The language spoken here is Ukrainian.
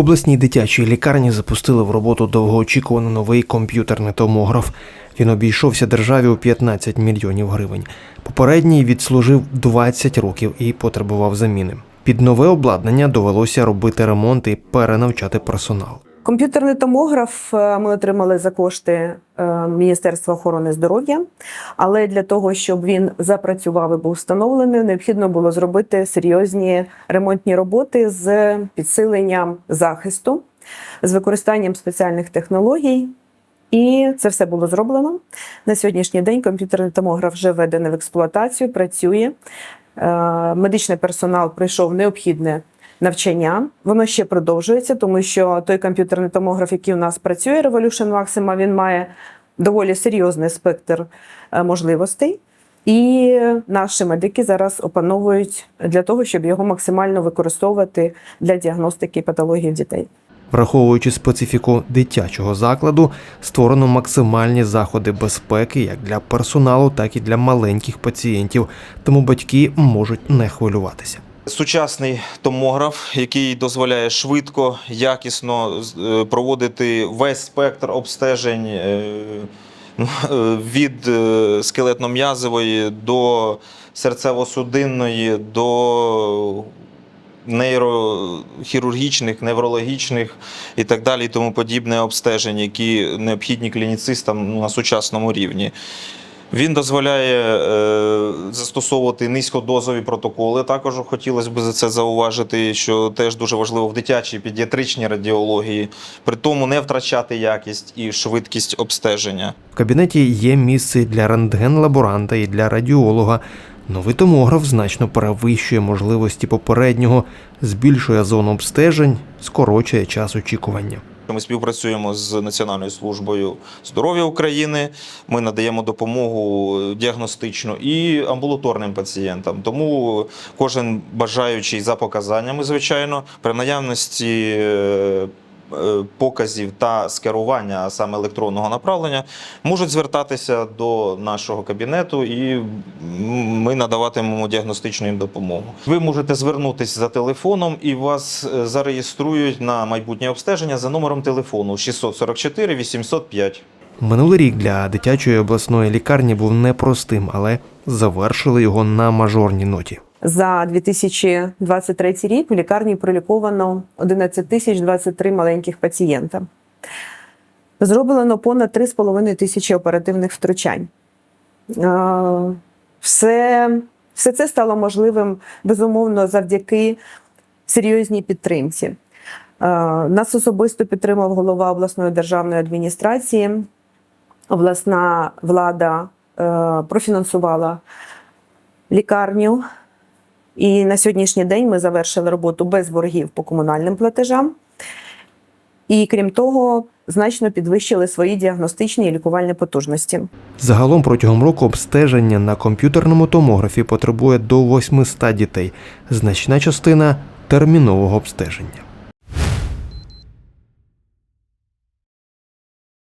Обласній дитячій лікарні запустили в роботу довгоочікуваний новий комп'ютерний томограф. Він обійшовся державі у 15 мільйонів гривень. Попередній відслужив 20 років і потребував заміни. Під нове обладнання довелося робити ремонт і перенавчати персонал. Комп'ютерний томограф е, ми отримали за кошти е, Міністерства охорони здоров'я, але для того, щоб він запрацював і був встановлений, необхідно було зробити серйозні ремонтні роботи з підсиленням захисту, з використанням спеціальних технологій. І це все було зроблено. На сьогоднішній день комп'ютерний томограф вже введений в експлуатацію, працює. Е, Медичний персонал пройшов необхідне навчання. Воно ще продовжується, тому що той комп'ютерний томограф, який у нас працює, Revolution Maxima, він має доволі серйозний спектр е, можливостей. І наші медики зараз опановують для того, щоб його максимально використовувати для діагностики патології дітей. Враховуючи специфіку дитячого закладу, створено максимальні заходи безпеки як для персоналу, так і для маленьких пацієнтів, тому батьки можуть не хвилюватися. Сучасний томограф, який дозволяє швидко, якісно е, проводити весь спектр обстежень е, ну, е, від скелетно-м'язової до серцево-судинної, до нейрохірургічних, неврологічних і так далі, і тому подібне обстежень, які необхідні клініцистам на сучасному рівні. Він дозволяє е, застосовувати низькодозові протоколи. Також хотілося б за це зауважити, що теж дуже важливо в дитячій педіатричній радіології, при тому не втрачати якість і швидкість обстеження. В кабінеті є місце для рентген-лаборанта і для радіолога. Новий томограф значно перевищує можливості попереднього, збільшує зону обстежень, скорочує час очікування. Ми співпрацюємо з Національною службою здоров'я України. Ми надаємо допомогу діагностичну і амбулаторним пацієнтам. Тому кожен бажаючий за показаннями, звичайно, при наявності е, е, показів та скерування, саме електронного направлення, можуть звертатися до нашого кабінету, і ми надаватимемо діагностичну їм допомогу. Ви можете звернутися за телефоном, і вас е, зареєструють на майбутнє обстеження за номером телефону 644 805. Минулий рік для дитячої обласної лікарні був непростим, але завершили його на мажорній ноті. За 2023 рік в лікарні проліковано 11 тисяч 23 маленьких пацієнта. Зроблено понад 3,5 тисячі оперативних втручань. Все, все це стало можливим безумовно завдяки серйозній підтримці. Нас особисто підтримав голова обласної державної адміністрації. Обласна влада е, профінансувала лікарню. І на сьогоднішній день ми завершили роботу без боргів по комунальним платежам. І крім того, значно підвищили свої діагностичні і лікувальні потужності. Загалом протягом року обстеження на комп'ютерному томографі потребує до 800 дітей. Значна частина термінового обстеження.